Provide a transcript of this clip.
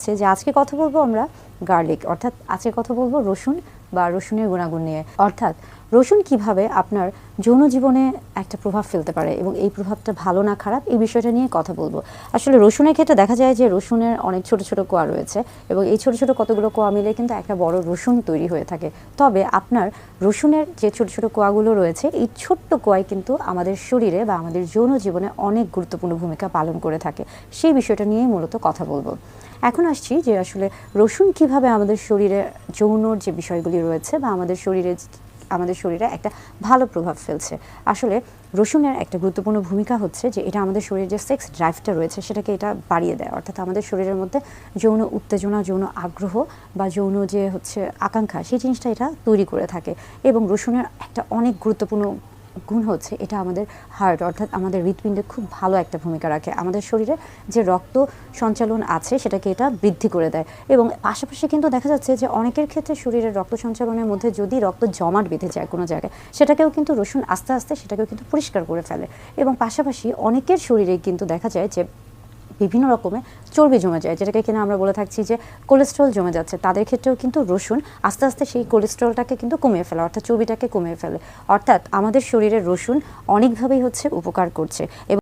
হচ্ছে যে আজকে কথা বলব আমরা গার্লিক, অর্থাৎ আজকে কথা বলব রসুন বা রসুনের গুণাগুণ নিয়ে। অর্থাৎ রসুন কীভাবে আপনার যৌন জীবনে একটা প্রভাব ফেলতে পারে এবং এই প্রভাবটা ভালো না খারাপ, এই বিষয়টা নিয়ে কথা বলব। আসলে রসুনের ক্ষেত্রে দেখা যায় যে রসুনের অনেক ছোট ছোট কোয়া রয়েছে এবং এই ছোট ছোট কতগুলো কোয়া মিলে কিন্তু একটা বড় রসুন তৈরি হয়ে থাকে। তবে আপনার রসুনের যে ছোট ছোট কোয়াগুলো রয়েছে, এই ছোট্ট কোয়াই কিন্তু আমাদের শরীরে বা আমাদের যৌন জীবনে অনেক গুরুত্বপূর্ণ ভূমিকা পালন করে থাকে। সেই বিষয়টা নিয়েই মূলত কথা বলব। এখন আসছি যে আসলে রসুন কীভাবে আমাদের শরীরে যৌনর যে বিষয়গুলি রয়েছে বা আমাদের শরীরে আমাদের শরীরে একটা ভালো প্রভাব ফেলছে। আসলে রসুনের একটা গুরুত্বপূর্ণ ভূমিকা হচ্ছে যে, এটা আমাদের শরীরে যে সেক্স ড্রাইভটা রয়েছে, সেটাকে এটা বাড়িয়ে দেয়। অর্থাৎ আমাদের শরীরের মধ্যে যৌন উত্তেজনা, যৌন আগ্রহ বা যৌন যে হচ্ছে আকাঙ্ক্ষা, সেই জিনিসটা এটা তৈরি করে থাকে। এবং রসুনের একটা অনেক গুরুত্বপূর্ণ গুণ হচ্ছে, এটা আমাদের হার্ট অর্থাৎ আমাদের হৃৎপিণ্ডে খুব ভালো একটা ভূমিকা রাখে। আমাদের শরীরে যে রক্ত সঞ্চালন আছে, সেটাকে এটা বৃদ্ধি করে দেয়। এবং পাশাপাশি কিন্তু দেখা যাচ্ছে যে অনেকের ক্ষেত্রে শরীরের রক্ত সঞ্চালনের মধ্যে যদি রক্ত জমাট বেঁধে যায় কোনো জায়গায়, সেটাকেও কিন্তু রসুন আস্তে আস্তে সেটাকেও কিন্তু পরিষ্কার করে ফেলে। এবং পাশাপাশি অনেকের শরীরে কিন্তু দেখা যায় যে বিভিন্ন রকমের চর্বি জমে যায়, যেটাকে কিনা আমরা বলে থাকছি যে কোলেস্ট্রল জমে যাচ্ছে। তাদের ক্ষেত্রেও কিন্তু রসুন আস্তে আস্তে সেই কোলেস্ট্রলটাকে কিন্তু কমিয়ে ফেলে, অর্থাৎ চর্বিটাকে কমিয়ে ফেলে। অর্থাৎ আমাদের শরীরে রসুন অনেকভাবেই হচ্ছে উপকার করছে।